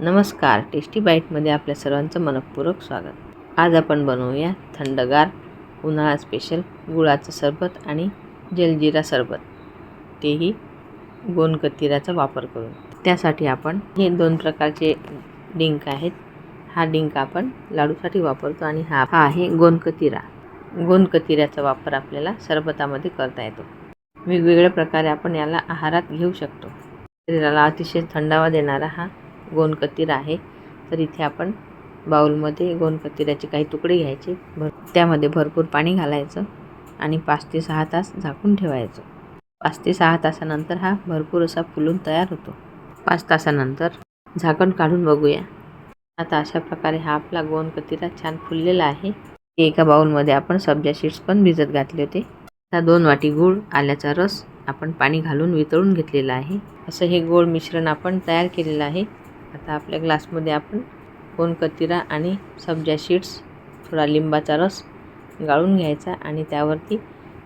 नमस्कार टेस्टी बाईटमध्ये आपल्या सर्वांचं मनपूर्वक स्वागत. आज आपण बनवूया थंडगार उन्हाळा स्पेशल गुळाचं सरबत आणि जलजिरा सरबत. तेही गोनकतिराचा वापर करून. त्यासाठी आपण हे दोन प्रकारचे डिंक आहेत. हा डिंक आपण लाडूसाठी वापरतो आणि हा हा आहे गोनकतिरा. गोनकतिऱ्याचा वापर आपल्याला सरबतामध्ये करता येतो. वेगवेगळ्या प्रकारे आपण याला आहारात घेऊ शकतो. शरीराला अतिशय थंडावा देणारा हा गोनकतीर आहे. तर इथे आपण बाउलमध्ये गोनकतिऱ्याचे काही तुकडे घ्यायचे. भर त्यामध्ये भरपूर पाणी घालायचं आणि पाच ते सहा तास झाकून ठेवायचं. पाच ते सहा तासानंतर हा भरपूर असा फुलून तयार होतो. पाच तासानंतर झाकण काढून बघूया. आता अशा प्रकारे हा आपला गोनकतिरा छान फुललेला आहे. एका बाउलमध्ये आपण सब्जा सीड्स पण भिजत घातले होते. आता दोन वाटी गूळ आल्याचा रस आपण पाणी घालून वितळून घेतलेला आहे. असं हे गोड मिश्रण आपण तयार केलेलं आहे. आता आपल्या ग्लासमध्ये आपण गोनकतिरा आणि सब्जा सीड्स थोडा लिंबाचा रस गाळून घ्यायचा आणि त्यावरती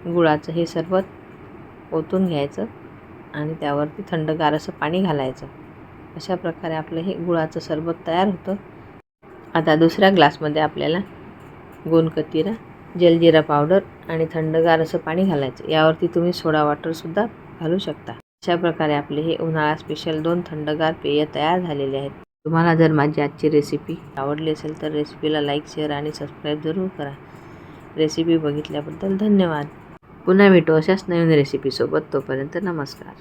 गुळाचं हे सरबत ओतून घ्यायचं आणि त्यावरती थंडगार असं पाणी घालायचं. अशा प्रकारे आपलं हे गुळाचं सरबत तयार होतं. आता दुसऱ्या ग्लासमध्ये आपल्याला गोनकतिरा जलजिरा पावडर आणि थंडगार असं पाणी घालायचं. यावरती तुम्ही सोडा वॉटरसुद्धा घालू शकता. अशा प्रकारे आपले हे उन्हाळा स्पेशल दोन थंडगार पेय तयार झालेले आहेत. तुम्हाला जर माझी आजची रेसिपी आवडली असेल तर रेसिपीला लाईक शेअर आणि सबस्क्राईब जरूर करा. रेसिपी बघितल्याबद्दल धन्यवाद. पुन्हा भेटू अशाच नवीन रेसिपीसोबत तोपर्यंत नमस्कार.